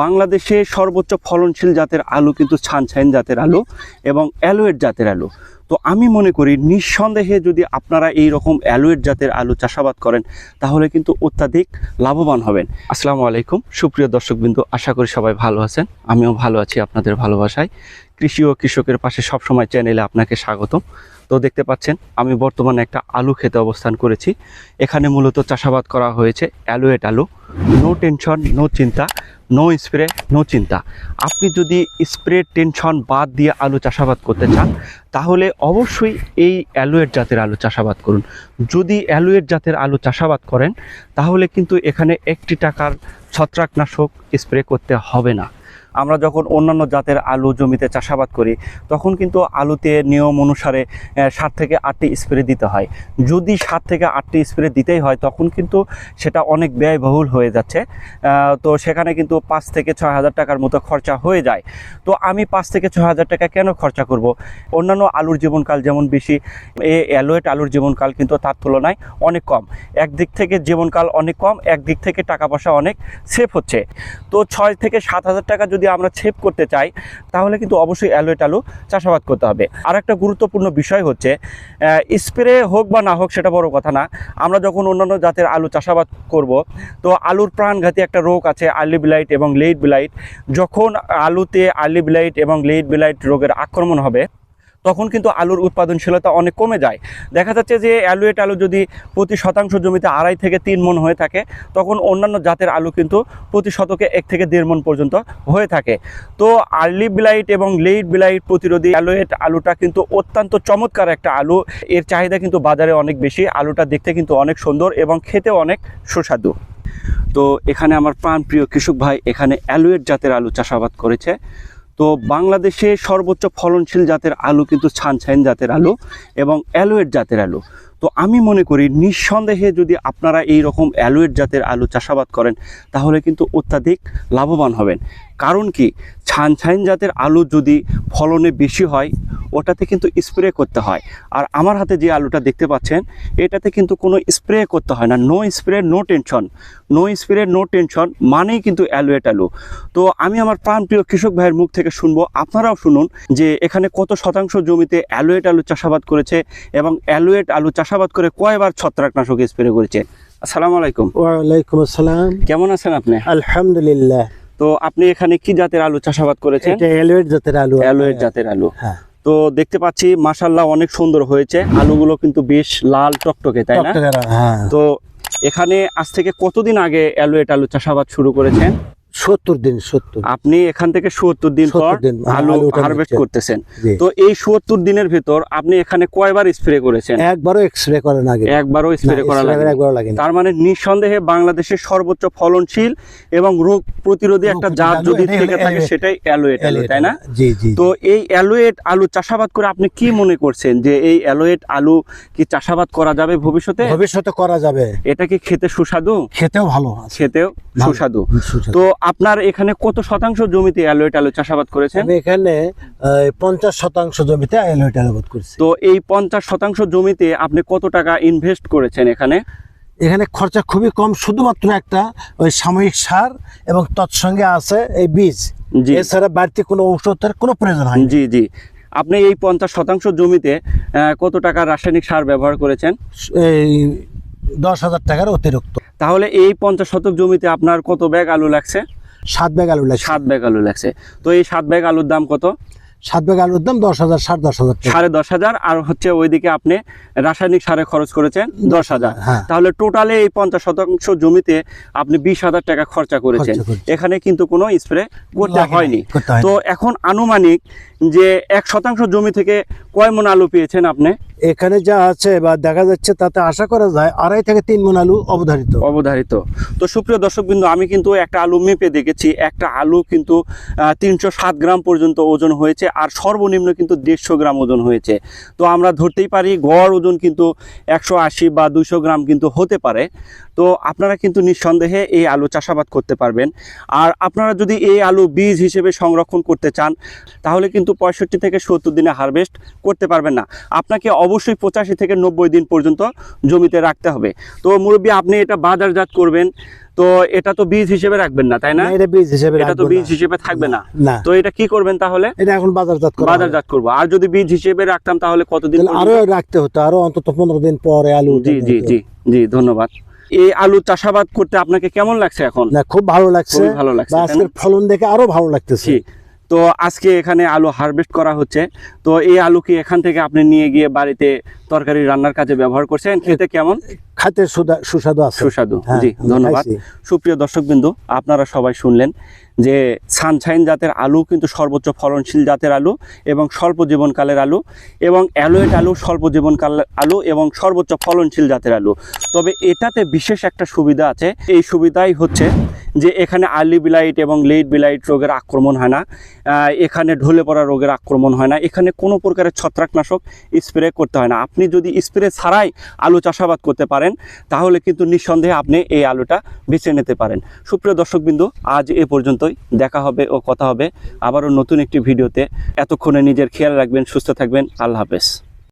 বাংলাদেশে সর্বোচ্চ ফলনশীল জাতের আলু কিন্তু ছানছাইন জাতের আলু এবং অ্যালোয়েট জাতের আলু। তো আমি মনে করি নিঃসন্দেহে যদি আপনারা এই রকম অ্যালোয়েট জাতের আলু চাষাবাদ করেন, তাহলে কিন্তু অত্যাধিক লাভবান হবেন। আসসালামু আলাইকুম। সুপ্রিয় দর্শকবৃন্দ, আশা করি সবাই ভালো আছেন। আমিও ভালো আছি আপনাদের ভালোবাসায়। কৃষি ও কৃষকের পাশে সবসময় চ্যানেলে আপনাকে স্বাগতম। তো দেখতে পাচ্ছেন, আমি বর্তমানে একটা আলু খেতে অবস্থান করেছি। এখানে মূলত চাষাবাদ করা হয়েছে অ্যালোয়েট আলু। নো টেনশন নো চিন্তা নো স্প্রে নো চিন্তা। আপনি যদি স্প্রে টেনশন বাদ দিয়ে আলু চাষাবাদ করতে চান, তাহলে অবশ্যই এই অ্যালুয়েট জাতের আলু চাষাবাদ করুন। যদি অ্যালুয়েট জাতের আলু চাষাবাদ করেন, তাহলে কিন্তু এখানে একটি টাকার ছত্রাকনাশক স্প্রে করতে হবে না। আমরা যখন অন্যান্য জাতের আলু জমিতে চাষাবাদ করি, তখন কিন্তু আলুতে নিয়ম অনুসারে সাত থেকে আটটি স্প্রে দিতে হয়। যদি সাত থেকে আটটি স্প্রে দিতেই হয়, তখন কিন্তু সেটা অনেক ব্যয়বহুল হয়ে যাচ্ছে। তো সেখানে কিন্তু পাঁচ থেকে ছয় হাজার টাকার মতো খরচা হয়ে যায়। তো আমি পাঁচ থেকে ছয় হাজার টাকা কেন খরচা করব? অন্যান্য আলুর জীবনকাল যেমন বেশি, এ, অ্যালোয়েট আলুর জীবনকাল কিন্তু তার তুলনায় অনেক কম। একদিক থেকে জীবনকাল অনেক কম, একদিক থেকে টাকা পয়সা অনেক সেফ হচ্ছে। তো ছয় থেকে সাত হাজার টাকা যদি আমরা ছেপ করতে চাই, তাহলে কিন্তু অবশ্যই অ্যালোয়েট আলু চাষাবাদ করতে হবে। আর একটা গুরুত্বপূর্ণ বিষয় হচ্ছে স্প্রে হোক বা না হোক সেটা বড় কথা না, আমরা যখন অন্যান্য জাতের আলু চাষাবাদ করব, তো আলুর প্রাণঘাতী একটা রোগ আছে আর্লি ব্লাইট এবং লেট ব্লাইট যখন আলুতে আর্লি ব্লাইট এবং লেট ব্লাইট রোগের আক্রমণ হবে তখন কিন্তু আলুর উৎপাদনশীলতা অনেক কমে যায়। দেখা যাচ্ছে যে অ্যালুয়েট আলু যদি প্রতি শতাংশ জমিতে আড়াই থেকে তিন মন হয়ে থাকে, তখন অন্যান্য জাতের আলু কিন্তু প্রতি শতকে এক থেকে দেড় মন পর্যন্ত হয়ে থাকে। তো আর্লি ব্লাইট এবং লেট ব্লাইট প্রতিরোধী অ্যালুয়েট আলুটা কিন্তু অত্যন্ত চমৎকার একটা আলু। এর চাহিদা কিন্তু বাজারে অনেক বেশি। আলুটা দেখতে কিন্তু অনেক সুন্দর এবং খেতে অনেক সুস্বাদু। তো এখানে আমার প্রাণপ্রিয় কৃষক ভাই এখানে অ্যালুয়েট জাতের আলু চাষাবাদ করেছে। তো বাংলাদেশে সর্বোচ্চ ফলনশীল জাতের আলু কিন্তু ছানছাইন জাতের আলু এবং অ্যালোয়েট জাতের আলু। তো আমি মনে করি নিঃসন্দেহে যদি আপনারা এই রকম অ্যালোয়েট জাতের আলু চাষাবাদ করেন, তাহলে কিন্তু অত্যাধিক লাভবান হবেন। কারণ কি? ছানছাইন জাতের আলু যদি ফলনে বেশি হয় ওটাতে কিন্তু স্প্রে করতে হয়। আর আমার হাতে যে আলুটা দেখতে পাচ্ছেন এটাতে কিন্তু কোনো স্প্রে করতে হয় না। No spray no tension no spray no tension মানেই কিন্তু অ্যালোয়েট আলু। তো আমি আমার প্রাণপ্রিয় কৃষক ভাইয়ের মুখ থেকে শুনব। আপনারাও শুনুন যে এখানে কত শতাংশ জমিতে অ্যালুয়েট আলু চাষাবাদ করেছে এবং অ্যালুয়েট আলু চাষাবাদ করে কয়বার ছত্রাকনাশক স্প্রে করেছে। আসসালামু আলাইকুম। ওয়ালাইকুম আসসালাম। কেমন আছেন আপনি? আলহামদুলিল্লাহ। তো আপনি এখানে কি জাতের আলু চাষাবাদ করেছেন? এটা এলওয়েট জাতের আলু অ্যালোয়েট জাতের আলু। হ্যাঁ। তো দেখতে পাচ্ছি মাশাল্লাহ অনেক সুন্দর হয়েছে। আলুগুলো কিন্তু বেশ লাল টকটকে তাই না? হ্যাঁ। তো এখানে আজ থেকে কতদিন আগে অ্যালোয়েট আলু চাষাবাদ শুরু করেছেন? সত্তর দিন সত্তর। আপনি এখান থেকে সুয়াত্তর দিন পর ৭০ দিন, হ্যাঁ, আলু আলু হারভেস্ট করতেছেন। তো এই সুয়াত্তর দিনের ভেতর আপনি এখানে কয়বার স্প্রে করেছেন? একবারও করেন আগে। একবারও স্প্রে করা লাগে তার মানে নিঃসন্দেহে বাংলাদেশের সর্বোচ্চ ফলনশীল এবং রোগ প্রতিরোধী একটা জাত যদি থেকে থাকে সেটাই অ্যালোয়েট আলু তাই না? জি জি তো এই অ্যালোয়েট আলু চাষাবাদ করে আপনি কি মনে করছেন যে এই অ্যালোয়েট আলু কি চাষাবাদ করা যাবে ভবিষ্যতে? ভবিষ্যতে করা যাবে। এটা কি খেতে সুস্বাদু? খেতেও ভালো খেতেও সুস্বাদু। তো আপনার এখানে কত শতাংশ জমিতে অ্যালোয়েট আলু চাষাবাদ করেছেন? আমি এখানে পঞ্চাশ শতাংশ জমিতে এলওয়েট আবাদ করছি। তো এই পঞ্চাশ শতাংশ জমিতে আপনি কত টাকা ইনভেস্ট করেছেন এখানে? এখানে খরচা খুবই কম শুধুমাত্র একটা ওই সাময়িক সার এবং তৎসঙ্গে আছে এই বীজ। এছাড়া বাড়তি কোনো ঔষধের কোনো প্রয়োজন হয় জি জি। আপনি এই পঞ্চাশ শতাংশ জমিতে কত টাকা রাসায়নিক সার ব্যবহার করেছেন? এই দশ হাজার টাকার অতিরিক্ত। তাহলে এই পঞ্চাশ শতক জমিতে আপনার কত ব্যাগ আলু লাগছে? সাত ব্যাগ আলু লাগছে। সাত ব্যাগ আলু লাগছে। তো এই সাত ব্যাগ আলুর দাম কত? সাত ব্যাগ আলুর দাম দশ হাজার সাড়ে দশ হাজার সাড়ে দশ হাজার আর হচ্ছে ওইদিকে আপনি রাসায়নিক সারে খরচ করেছেন দশ হাজার। হ্যাঁ। তাহলে টোটালে এই পঞ্চাশ শতাংশ জমিতে আপনি বিশ হাজার টাকা খরচা করেছেন। এখানে কিন্তু কোনো স্প্রে করতে হয়নি। করতে হয়নি। তো এখন আনুমানিক যে এক শতাংশ জমি থেকে কয় মন আলু পেয়েছেন আপনি? এখানে যা আছে বা দেখা যাচ্ছে তাতে আশা করা যায় আড়াই থেকে তিন মন আলু অবধারিত। অবধারিত। তো সুপ্রিয় দর্শক বিন্দু আমি কিন্তু একটা আলু মেপে দেখেছি। একটা আলু কিন্তু তিনশো সাত গ্রাম পর্যন্ত ওজন হয়েছে। আর সর্বনিম্ন কিন্তু দেড়শো গ্রাম ওজন হয়েছে। তো আমরা ধরতেই পারি গড় ওজন কিন্তু একশো আশি বা দুশো গ্রাম কিন্তু হতে পারে। তো আপনারা কিন্তু নিঃসন্দেহে এই আলু চাষাবাদ করতে পারবেন। আর আপনারা যদি এই আলু বীজ হিসেবে সংরক্ষণ করতে চান, তাহলে কিন্তু পঁয়ষট্টি থেকে সত্তর দিনে হারভেস্ট করতে পারবেন না। আপনাকে অবশ্যই পঁচাশি থেকে নব্বই দিন পর্যন্ত জমিতে রাখতে হবে। তো মুরব্বী, আপনি এটা বাজারজাত করবেন। তো এটা তো বীজ হিসেবে রাখবেন না তাই না? এটা বীজ হিসেবে এটা তো বীজ হিসেবে থাকবে না। তো এটা কি করবেন তাহলে? এটা এখন বাজারজাত করা হবে। বাজারজাত করব। আর যদি বীজ হিসেবে রাখতাম তাহলে কতদিন আরও রাখতে হতো আরও অন্তত পনেরো দিন পরে আলু জি জি জি জি ধন্যবাদ। এই আলু চাষাবাদ করতে আপনাকে কেমন লাগছে এখন? না খুব ভালো লাগছে। ভালো লাগছে আজকের ফলন দেখে আরও ভালো লাগতেছে। তো আজকে এখানে আলু হারভেস্ট করা হচ্ছে। তো এই আলু কি এখান থেকে আপনি নিয়ে গিয়ে বাড়িতে তরকারি রান্নার কাজে ব্যবহার করছেন? খেতে কেমন? সুদা- সুস্বাদু আছে। সুস্বাদু হ্যাঁ, জি ধন্যবাদ। সুপ্রিয় দর্শকবৃন্দ আপনারা সবাই শুনলেন যে সানশাইন জাতের আলু কিন্তু সর্বোচ্চ ফলনশীল জাতের আলু এবং স্বল্প জীবনকালের আলু এবং অ্যালোয়েট আলু স্বল্প জীবনকালের আলু এবং সর্বোচ্চ ফলনশীল জাতের আলু। তবে এটাতে বিশেষ একটা সুবিধা আছে। এই সুবিধাই হচ্ছে যে এখানে আর্লি বিলাইট এবং লেট বিলাইট রোগের আক্রমণ হয় না। এখানে ঢলে পড়া রোগের আক্রমণ হয় না। এখানে কোনো প্রকারের ছত্রাকনাশক স্প্রে করতে হয় না। আপনি যদি স্প্রে ছাড়াই আলু চাষাবাদ করতে পারেন তাহলে কিন্তু নিঃসন্দেহে আপনি এই আলুটা বেছে নিতে পারেন। সুপ্রিয় দর্শকবিন্দু, আজ এ পর্যন্তই। দেখা হবে ও কথা হবে আবারও নতুন একটি ভিডিওতে। এতক্ষণে নিজের খেয়াল রাখবেন, সুস্থ থাকবেন। আল্লাহ হাফেজ।